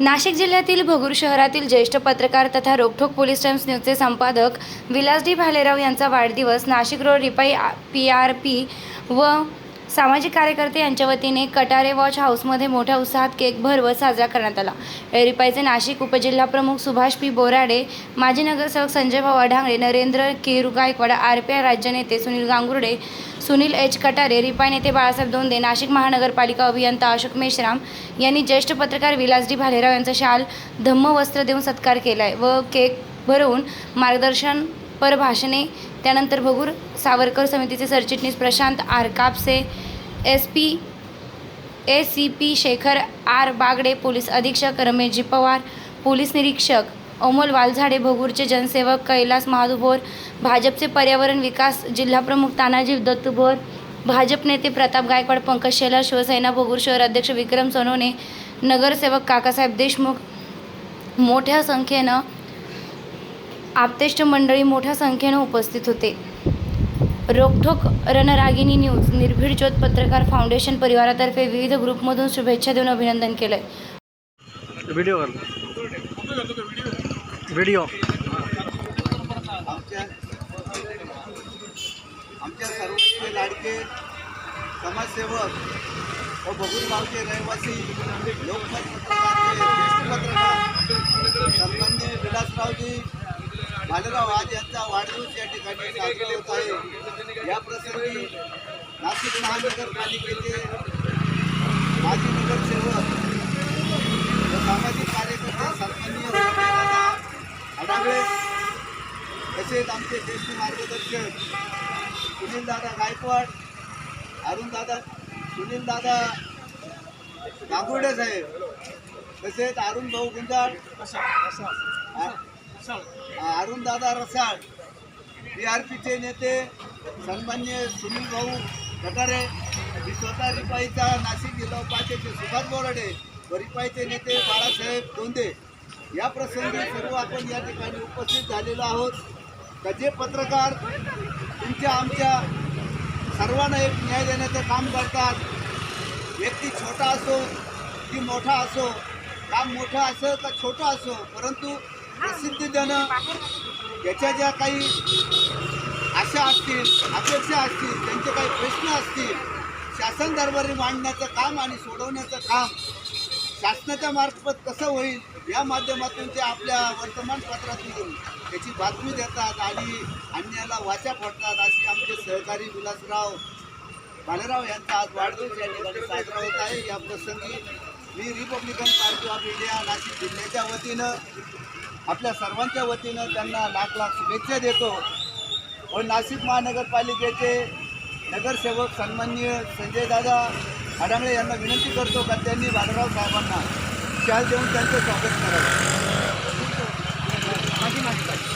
नाशिक जिल्ह्यातील भगूर शहरातील ज्येष्ठ पत्रकार तथा रोकठोक पोलीस टाइम्स न्यूजचे संपादक विलास डी भालेराव यांचा वाढदिवस Nashik road RPI P R P व सामाजिक कार्यकर्ते यांच्या वतीने कटारे वॉच हाऊसमध्ये मोठ्या उत्साहात केक भरवत साजरा करण्यात आला. रिपाईचे नाशिक उपजिल्हा प्रमुख सुभाष पी बोराडे माजी नगरसेवक संजय भाऊ अढांगळे नरेंद्र केरू गायकवाड आर पी आय राज्य नेते सुनील गांगुर्डे सुनील एच कटारे रिपाय नेते बाळासाहेब दोंदे नाशिक महानगरपालिका अभियंता अशोक मेश्राम यांनी ज्येष्ठ पत्रकार विलास डी भालेराव यांचा शाल धम्म वस्त्र देऊन सत्कार केला आहे व केक भरवून मार्गदर्शन पर भाषणे त्यानंतर भगूर सावरकर समितीचे सरचिटणीस Prashant R Kapse S P A C P Shekhar R Bagde police अधीक्षक रमेशजी पवार पोलीस निरीक्षक अमोल वालझाडे भगूरचे जनसेवक कैलास महादुभोर भाजपचे पर्यावरण विकास जिल्हाप्रमुख तानाजी दत्तुभोर भाजप नेते प्रताप गायकवाड पंकज शेलार शिवसेना भोगूर शहर अध्यक्ष विक्रम सोनवणे नगरसेवक काकासाहेब देशमुख मोठ्या संख्येनं आपतेष्ट मंडळी मोठ्या संख्येनं उपस्थित होते. रोकठोक रणरागिनी न्यूज निर्भीड ज्योत पत्रकार फाउंडेशन परिवारातर्फे विविध ग्रुपमधून शुभेच्छा देऊन अभिनंदन केलं व्हिडिओ कर व्हिडिओ आमच्या आमच्या सर्वांचे लाडके समाजसेवक व बघून गावचे रहिवासी लोकमत पत्रकारचे ज्येष्ठ पत्रकार सन्मान्य विलासरावजी भालेराव आज यांचा वाढदिवस या ठिकाणी साजरा होत आहे. या प्रसंगी नाशिक महानगरपालिकेचे माजी नगरसेवक व सामाजिक कार्यकर्ते सन्मान्य तसेच आमचे ज्येष्ठ मार्गदर्शक सुनीलदादा गायकवाड अरुणदादा सुनीलदादा गांगुर्डे साहेब तसेच अरुण भाऊ गुंजाळ अरुणदादा रसाळ पी आर पीचे नेते सन्मान्य सुनील भाऊ गटारे मी स्वतः रिपाईचा नाशिक जिल्हा उपाध्यक्ष सुभाष बोराडे व रिपाईचे नेते बाळासाहेब दोंदे या प्रसंगी सर्व आपण या ठिकाणी उपस्थित झालेलो आहोत. तर जे पत्रकार तुमच्या आमच्या सर्वांना एक न्याय देण्याचं काम करतात व्यक्ती छोटा असो की मोठा असो काम मोठं असो का छोटं असो परंतु प्रसिद्धी देणं याच्या ज्या काही आशा असतील अपेक्षा असतील त्यांचे काही प्रश्न असतील शासन दरबारी मांडण्याचं काम आणि सोडवण्याचं काम शासनाच्या मार्फत कसं होईल या माध्यमातून ते आपल्या वर्तमानपत्रातून त्याची बातमी देतात आणि अन्याला वाचा फोडतात अशी आमचे सहकारी विलासराव भालेराव यांचा आज वाढदिवस या ठिकाणी साजरा होत आहे. या प्रसंगी मी Republican Party of India Nashik जिल्ह्याच्या वतीनं आपल्या सर्वांच्या वतीनं त्यांना लाख लाख शुभेच्छा देतो. व नाशिक महानगरपालिकेचे नगरसेवक सन्माननीय संजयदादा अडांगळे यांना विनंती करतो का त्यांनी भालेराव साहेबांना शाल देऊन त्यांचं स्वागत करावं. माझी माहिती